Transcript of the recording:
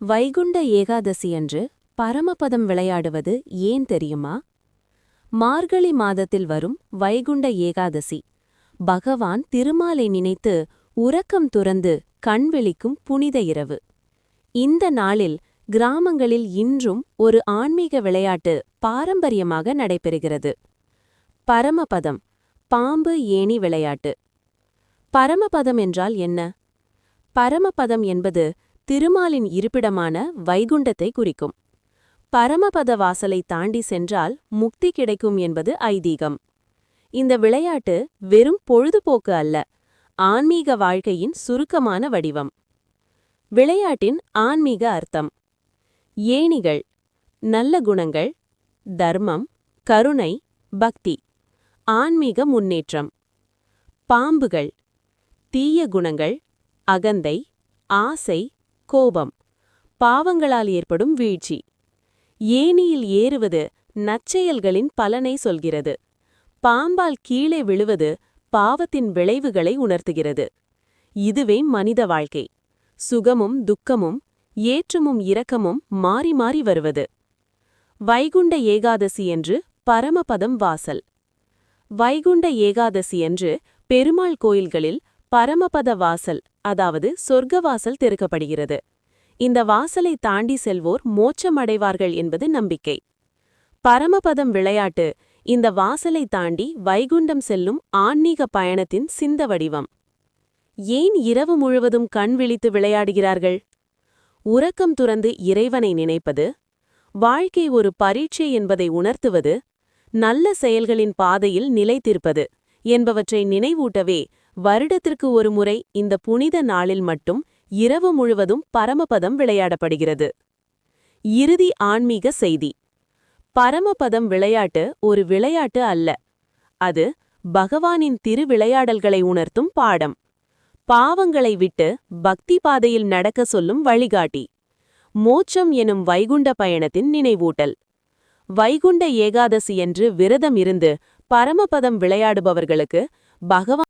வைகுண்ட ஏகாதசியன்று பரமபதம் விளையாடுவது ஏன் தெரியுமா? மார்கழி மாதத்தில் வரும் வைகுண்ட ஏகாதசி. பகவான் திருமாலை நினைத்து உறக்கம் துறந்து கண் விழிக்கும் புனித இரவு. இந்த நாளில் கிராமங்களில் இன்றும் ஒரு ஆன்மீக விளையாட்டு பாரம்பரியமாக நடைபெறுகிறது. பரமபதம் பாம்பு ஏணி விளையாட்டு. பரமபதம் என்றால் என்ன? பரமபதம் என்பது திருமாலின் இருப்பிடமான வைகுண்டத்தை குறிக்கும். பரமபத வாசலை தாண்டி சென்றால் முக்தி கிடைக்கும் என்பது ஐதீகம். இந்த விளையாட்டு வெறும் பொழுதுபோக்கு அல்ல ஆன்மீக வாழ்க்கையின் சுருக்கமான வடிவம். விளையாட்டின் ஆன்மீக அர்த்தம். ஏணிகள் நல்ல குணங்கள் தர்மம் கருணை பக்தி ஆன்மீக முன்னேற்றம். பாம்புகள் தீய குணங்கள் அகந்தை ஆசை கோபம் பாவங்களால் ஏற்படும் வீழ்ச்சி. ஏணியில் ஏறுவது நச்செயல்களின் பலனை சொல்கிறது. பாம்பால் கீழே விழுவது பாவத்தின் விளைவுகளை உணர்த்துகிறது. இதுவே மனித வாழ்க்கை. சுகமும் துக்கமும் ஏற்றமும் இரக்கமும் மாறி மாறி வருவது. வைகுண்ட ஏகாதசி என்று பரமபதம் வாசல். வைகுண்ட ஏகாதசி என்று பெருமாள் கோயில்களில் பரமபத வாசல் அதாவது சொர்க்கவாசல் திறக்கப்படுகிறது. இந்த வாசலை தாண்டி செல்வோர் மோட்சமடைவார்கள் என்பது நம்பிக்கை. பரமபதம் விளையாட்டு இந்த வாசலை தாண்டி வைகுண்டம் செல்லும் ஆன்மீக பயணத்தின் சிந்த வடிவம். ஏன் இரவு முழுவதும் கண் விழித்து விளையாடுகிறார்கள்? உறக்கம் துறந்து இறைவனை நினைப்பது? வாழ்க்கை ஒரு பரீட்சை என்பதை உணர்த்துவது? நல்ல செயல்களின் பாதையில் நிலைத்திருப்பது? என்பவற்றை நினைவூட்டவே வருடத்திற்கு ஒரு முறை இந்த புனித நாளில் மட்டும் இரவு முழுவதும் பரமபதம் விளையாடப்படுகிறது. இறுதி ஆன்மீக செய்தி. பரமபதம் விளையாட்டு ஒரு விளையாட்டு அல்ல. அது பகவானின் திருவிளையாடல்களை உணர்த்தும் பாடம். பாவங்களை விட்டு பக்தி பாதையில் நடக்க சொல்லும் வழிகாட்டி. மோட்சம் எனும் வைகுண்ட பயணத்தின் நினைவூட்டல். வைகுண்ட ஏகாதசி என்று விரதம் இருந்து பரமபதம் விளையாடுபவர்களுக்கு பகவான்